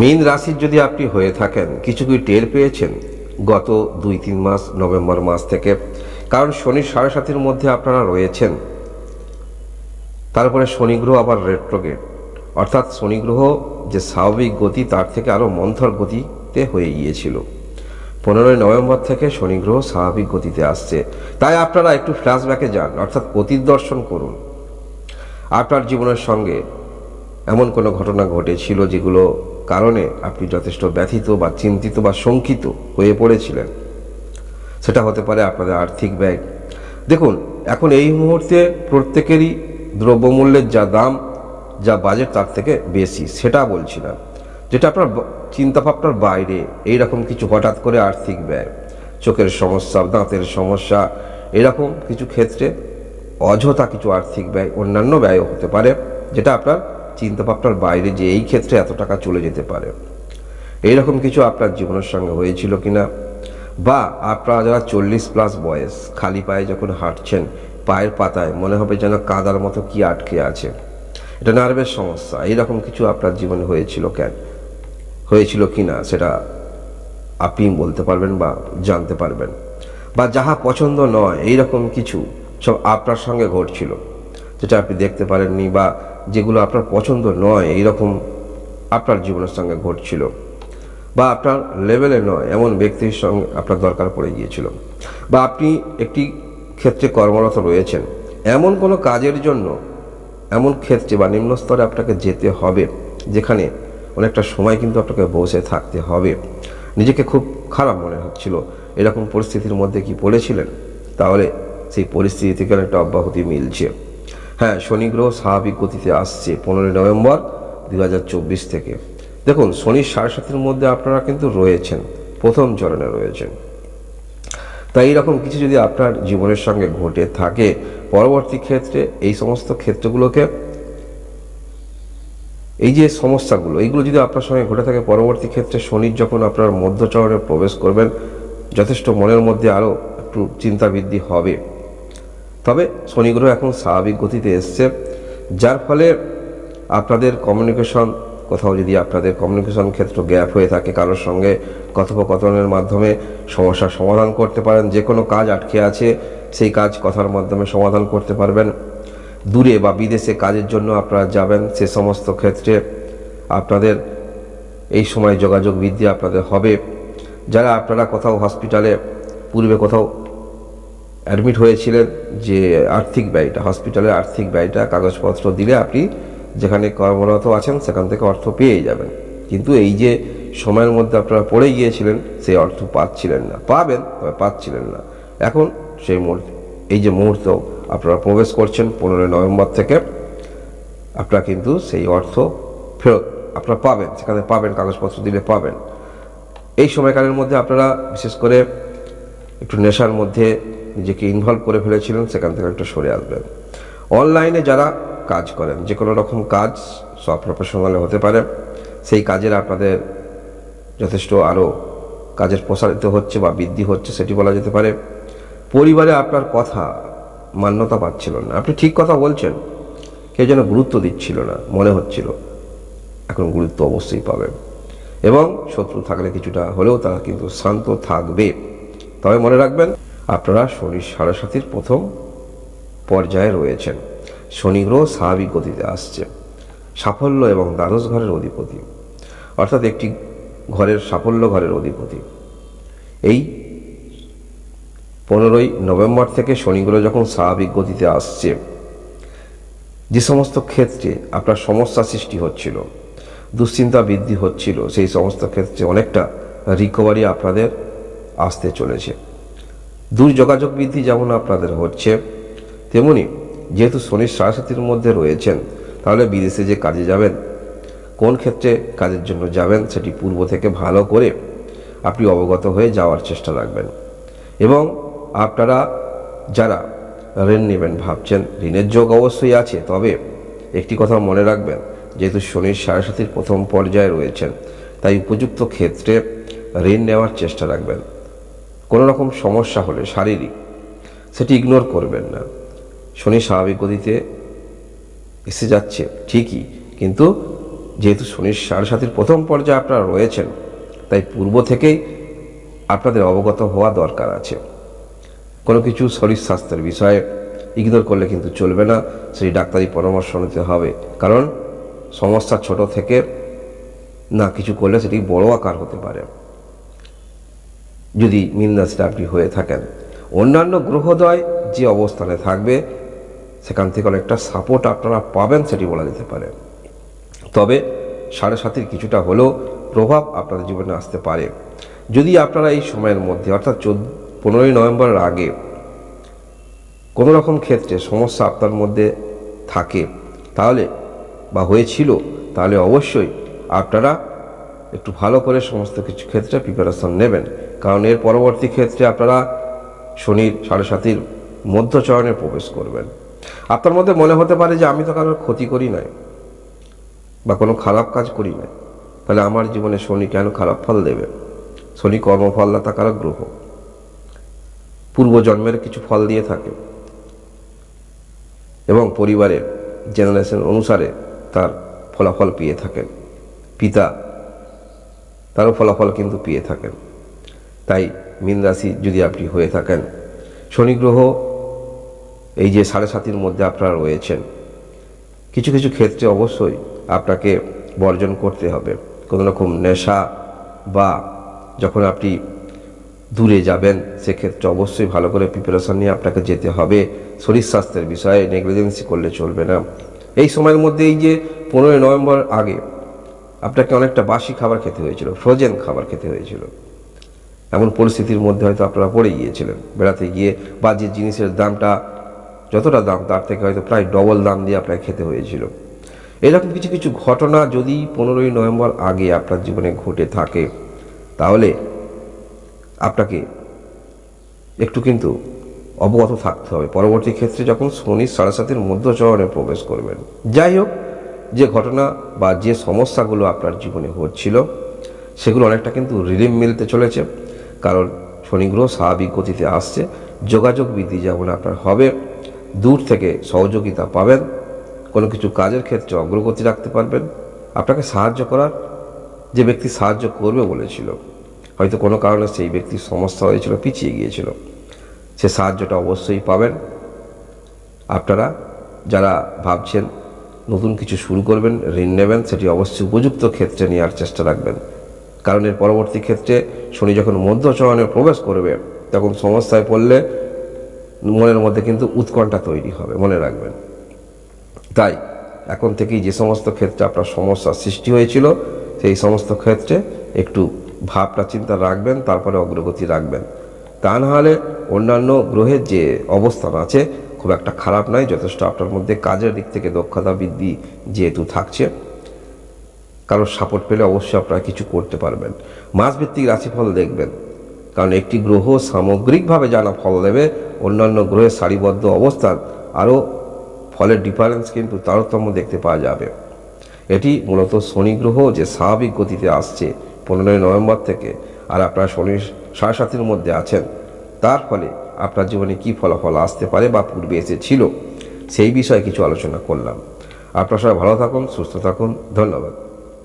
মীন রাশির যদি আপনি হয়ে থাকেন, কিছু কি টের পেয়েছেন? গত দুই, তিন মাস, নভেম্বর মাস থেকে। কারণ শনির সাড়ে সাতের মধ্যে আপনারা রয়েছেন। তারপরে শনি গ্রহ আবার রেট্রোগেট অর্থাৎ শনি গ্রহ যে স্বাভাবিক গতি, তার থেকে আরও মন্থর গতিতে হয়ে গিয়েছিল। পনেরোই নভেম্বর থেকে শনি গ্রহ স্বাভাবিক গতিতে আসছে। তাই আপনারা একটু ফ্ল্যাশব্যাকে যান, অর্থাৎ অতীত দর্শন করুন। আপনার জীবনের সঙ্গে এমন কোনো ঘটনা ঘটেছিল যেগুলো কারণে আপনি যথেষ্ট ব্যথিত বা চিন্তিত বা শঙ্কিত হয়ে পড়েছিলেন। সেটা হতে পারে আপনাদের আর্থিক ব্যয়। দেখুন, এখন এই মুহূর্তে প্রত্যেকেরই দ্রব্যমূল্যের যা দাম, যা বাজেট তার থেকে বেশি, সেটা বলছি না। যেটা আপনার চিন্তাভাবনার বাইরে এই রকম কিছু হঠাৎ করে আর্থিক ব্যয়, চোখের সমস্যা, দাঁতের সমস্যা, এরকম কিছু ক্ষেত্রে অযথা কিছু আর্থিক ব্যয়, অন্যান্য ব্যয়ও হতে পারে, যেটা আপনার চিন্তাভাবনার বাইরে যে এই ক্ষেত্রে এত টাকা চলে যেতে পারে। এইরকম কিছু আপনার জীবনের সঙ্গে হয়েছিল কি না বা আপনারা যারা চল্লিশ প্লাস বয়স, খালি পায়ে যখন হাঁটছেন, পায়ের পাতায় মনে হবে যেন কাদার মতো কি আটকে আছে। এটা নার্ভের সমস্যা, এইরকম কিছু আপনার জীবনে হয়েছিল কেন? হয়েছিল কি না সেটা আপনি বলতে পারবেন বা জানতে পারবেন। বা যাহা পছন্দ নয় এই রকম কিছু সব আপনার সঙ্গে ঘটছিল। যেটা আপনি দেখতে পারেননি বা যেগুলো আপনার পছন্দ নয় এই রকম আপনার জীবনের সঙ্গে ঘটছিল বা আপনার লেভেলে নয়, এমন ব্যক্তির সঙ্গে আপনার দরকার পড়ে গিয়েছিল বা আপনি একটি ক্ষেত্রে কর্মরত রয়েছেন, এমন কোনো কাজের জন্য এমন ক্ষেত্রে বা নিম্ন স্তরে আপনাকে যেতে হবে যেখানে অনেকটা সময় কিন্তু আপনাকে বসে থাকতে হবে। নিজেকে খুব খারাপ মনে হচ্ছিল, এরকম পরিস্থিতির মধ্যে কি পড়েছিলেন? তাহলে সেই পরিস্থিতি থেকে একটা অব্যাহতি মিলছে। হ্যাঁ শনি গ্রহ স্বাভাবিক গতিতে আসছে পনেরোই নভেম্বর দু হাজার চব্বিশ থেকে। দেখুন শনির সাড়ে সাতের মধ্যে আপনারা কিন্তু রয়েছেন, প্রথম চরণে রয়েছেন। তাই এইরকম কিছু যদি আপনার জীবনের সঙ্গে ঘটে থাকে, পরবর্তী ক্ষেত্রে এই সমস্ত ক্ষেত্রগুলোকে, এই যে সমস্যাগুলো, এইগুলো যদি আপনার সঙ্গে ঘটে থাকে, পরবর্তী ক্ষেত্রে শনির যখন আপনার মধ্যচরণে প্রবেশ করবেন, যথেষ্ট মনের মধ্যে আরও একটু চিন্তাবৃদ্ধি হবে। তবে শনি গ্রহ এখন স্বাভাবিক গতিতে এসছে, যার ফলে আপনাদের কমিউনিকেশন কোথাও যদি আপনাদের কমিউনিকেশন ক্ষেত্র গ্যাপ হয়ে থাকে, কারোর সঙ্গে কথোপকথনের মাধ্যমে সমস্যার সমাধান করতে পারেন, যে কোনো কাজ আটকে আছে, সেই কাজ কথার মাধ্যমে সমাধান করতে পারবেন। দূরে বা বিদেশে কাজের জন্য আপনারা যাবেন, সে সমস্ত ক্ষেত্রে আপনাদের এই সময় যোগাযোগ বৃদ্ধি আপনাদের হবে। যারা আপনারা কোথাও হসপিটালে পূর্বে কোথাও অ্যাডমিট হয়েছিলেন যে আর্থিক ব্যয়টা হসপিটালের আর্থিক ব্যয়টা, কাগজপত্র দিলে আপনি যেখানে কর্মরত আছেন সেখান থেকে অর্থ পেয়ে যাবেন। কিন্তু এই যে সময়ের মধ্যে আপনারা পড়ে গিয়েছিলেন, সেই অর্থ পাচ্ছিলেন না। পাবেন, তবে পাচ্ছিলেন না। এখন সেই মুহূর্তে, এই যে মুহূর্ত আপনারা প্রবেশ করছেন পনেরোই নভেম্বর থেকে, আপনারা কিন্তু সেই অর্থ ফেরত আপনারা পাবেন, সেখানে পাবেন, কাগজপত্র দিলে পাবেন। এই সময়কালের মধ্যে আপনারা, বিশেষ করে একটু নেশার মধ্যে নিজেকে ইনভলভ করে ফেলেছিলেন, সেখান থেকে একটু সরে আসবেন। অনলাইনে যারা কাজ করেন, যে কোনো রকম কাজ, সব প্রফেশনালে হতে পারে, সেই কাজের আপনাদের যথেষ্ট আরও কাজের প্রসারিত হচ্ছে বা বৃদ্ধি হচ্ছে, সেটি বলা যেতে পারে। পরিবারে আপনার কথা মান্যতা পাচ্ছিল না। আপনি ঠিক কথা বলছেন, কেউ যেন গুরুত্ব দিচ্ছিল না, মনে হচ্ছিল। এখন গুরুত্ব অবশ্যই পাবেন এবং শত্রু থাকলে কিছুটা হলেও তারা কিন্তু শান্ত থাকবে। তবে মনে রাখবেন আপনারা শনির সাড়ে প্রথম পর্যায়ে রয়েছেন। শনি গ্রহ স্বাভাবিক গতিতে আসছে। সাফল্য এবং দ্বাদশ ঘরের অধিপতি। অর্থাৎ একটি ঘরের সাফল্য ঘরের অধিপতি। এই পনেরোই নভেম্বর থেকে শনি গ্রহ যখন স্বাভাবিক গতিতে আসছে, যে সমস্ত ক্ষেত্রে আপনার সমস্যা সৃষ্টি হচ্ছিল, দুশ্চিন্তা বৃদ্ধি হচ্ছিল, সেই সমস্ত ক্ষেত্রে অনেকটা রিকভারি আপনাদের আসতে চলেছে। দূর যোগাযোগ বৃদ্ধি যেমন আপনাদের হচ্ছে, তেমনি যেহেতু শনির সারাসাতির মধ্যে রয়েছেন, তাহলে বিদেশে যে কাজে যাবেন, কোন ক্ষেত্রে কাজের জন্য যাবেন সেটি পূর্ব থেকে ভালো করে আপনি অবগত হয়ে যাওয়ার চেষ্টা রাখবেন। এবং আপনারা যারা ঋণ নেবেন ভাবছেন, ঋণের যোগ অবশ্যই আছে, তবে একটি কথা মনে রাখবেন, যেহেতু শনির সারাসাতির প্রথম পর্যায়ে রয়েছেন, তাই উপযুক্ত ক্ষেত্রে ঋণ নেওয়ার চেষ্টা রাখবেন। কোনো রকম সমস্যা হলে শারীরিক, সেটি ইগনোর করবেন না। শনি স্বাভাবিক গতিতে এসে যাচ্ছে, ঠিকই। কিন্তু যেহেতু শনির সাড়ে প্রথম পর্যায়ে আপনারা রয়েছেন, তাই পূর্ব থেকেই আপনাদের অবগত হওয়া দরকার আছে। কোনো কিছু শরীর স্বাস্থ্যের বিষয়ে ইগনোর করলে কিন্তু চলবে না, সেই ডাক্তারি পরামর্শ নিতে হবে। কারণ সমস্যা ছোট থেকে না কিছু করলে সেটি বড় আকার হতে পারে। যদি মীন রাশিটা আপনি হয়ে থাকেন। অন্যান্য গ্রহদয় যে অবস্থানে থাকবে, সেখান থেকে অনেকটা সাপোর্ট আপনারা পাবেন সেটি বলা যেতে পারে। তবে সাড়ে সাতের কিছুটা হলেও প্রভাব আপনাদের জীবনে আসতে পারে। যদি আপনারা এই সময়ের মধ্যে, অর্থাৎ চোদ্দ, পনেরোই নভেম্বরের আগে কোনো রকম ক্ষেত্রে সমস্যা আপনার মধ্যে থাকে, তাহলে বা হয়েছিল, তাহলে অবশ্যই আপনারা একটু ভালো করে সমস্ত কিছু ক্ষেত্রে প্রিপারেশন নেবেন। কারণ এর পরবর্তী ক্ষেত্রে আপনারা শনির সাড়ে সাতির মধ্যচরণে প্রবেশ করবেন। আপনার মধ্যে মনে হতে পারে যে আমি তো কারোর ক্ষতি করি নাই বা কোনো খারাপ কাজ করি নাই। তাহলে আমার জীবনে শনি কেন খারাপ ফল দেবে? শনি কর্মফলদাতা কারক গ্রহ? পূর্বজন্মের কিছু ফল দিয়ে থাকে। এবং পরিবারের জেনারেশন অনুসারে তার ফলাফল পেয়ে থাকেন। পিতা তারও ফলাফল কিন্তু পেয়ে থাকেন। তাই মীন রাশি যদি আপনি হয়ে থাকেন, শনি গ্রহ এই যে সাড়ে সাতির মধ্যে আপনারা রয়েছেন, কিছু কিছু ক্ষেত্রে অবশ্যই আপনাকে বর্জন করতে হবে। কোনো রকম নেশা বা যখন আপনি দূরে যাবেন, সেক্ষেত্রে অবশ্যই ভালো করে প্রিপারেশন নিয়ে আপনাকে যেতে হবে। শরীর স্বাস্থ্যের বিষয়ে নেগলিজেন্সি করলে চলবে না। এই সময়ের মধ্যে এই যে পনেরোই নভেম্বর আগে আপনাকে অনেকটা বাসি খাবার খেতে হয়েছিল ফ্রোজেন খাবার খেতে হয়েছিল। এমন পরিস্থিতির মধ্যে হয়তো আপনারা পড়ে গিয়েছিলেন। বেড়াতে গিয়ে বা যে জিনিসের দামটা, যতটা দাম, তার থেকে হয়তো প্রায় ডবল দাম দিয়ে আপনাকে খেতে হয়েছিল। এরকম কিছু কিছু ঘটনা যদি পনেরোই নভেম্বর আগে আপনার জীবনে ঘটে থাকে, তাহলে আপনাকে একটু কিন্তু অবগত থাকতে হবে। পরবর্তী ক্ষেত্রে যখন শনি সাড়ে সাতের মধ্যচরণে প্রবেশ করবেন। যাই হোক, যে ঘটনা বা যে সমস্যাগুলো আপনার জীবনে হচ্ছিল, সেগুলো অনেকটা কিন্তু রিলিম মিলতে চলেছে। কারণ শনি গ্রহ স্বাভাবিক গতিতে আসছে। যোগাযোগ বৃদ্ধি যেমন আপনার হবে, দূর থেকে সহযোগিতা পাবেন। কোনো কিছু কাজের ক্ষেত্রে অগ্রগতি রাখতে পারবেন। আপনাকে সাহায্য করার যে ব্যক্তি সাহায্য করবে বলেছিল, হয়তো কোনো কারণে সেই ব্যক্তির সমস্যা হয়েছিল, পিছিয়ে গিয়েছিল। সে সাহায্যটা অবশ্যই পাবেন। আপনারা যারা ভাবছেন নতুন কিছু শুরু করবেন, ঋণ নেবেন, সেটি অবশ্যই উপযুক্ত ক্ষেত্রে নেওয়ার চেষ্টা রাখবেন। কারণ এর পরবর্তী ক্ষেত্রে শনি যখন মধ্যচরণে প্রবেশ করবে, তখন সমস্যায় পড়লে মনের মধ্যে কিন্তু উৎকণ্ঠা তৈরি হবে, মনে রাখবেন। তাই এখন থেকেই যে সমস্ত ক্ষেত্রে আপনার সমস্যার সৃষ্টি হয়েছিল, সেই সমস্ত ক্ষেত্রে একটু ভাবনা চিন্তা রাখবেন, তারপরে অগ্রগতি রাখবেন। তা না হলে অন্যান্য গ্রহের যে অবস্থান আছে, খুব একটা খারাপ নয়, যথেষ্ট আপনার মধ্যে কাজের দিক থেকে দক্ষতা বৃদ্ধি যেহেতু থাকছে। কারোর সাপোর্ট পেলে অবশ্যই আপনারা কিছু করতে পারবেন। মাসভিত্তিক রাশিফল দেখবেন। কারণ একটি গ্রহ সামগ্রিকভাবে জানা ফল দেবে, অন্যান্য গ্রহের সারিবদ্ধ অবস্থান, আরও ফলের ডিফারেন্স কিন্তু তারতম্য দেখতে পাওয়া যাবে। এটি মূলত শনি গ্রহ যে স্বাভাবিক গতিতে আসছে পনেরোই নভেম্বর থেকে, আর আপনারা শনি সাড়ে সাতের মধ্যে আছেন। তার ফলে আপনার জীবনে কী ফলাফল আসতে পারে বা পূর্বে এসেছিল সেই বিষয়ে কিছু আলোচনা করলাম। আপনারা সবাই ভালো থাকুন, সুস্থ থাকুন, ধন্যবাদ।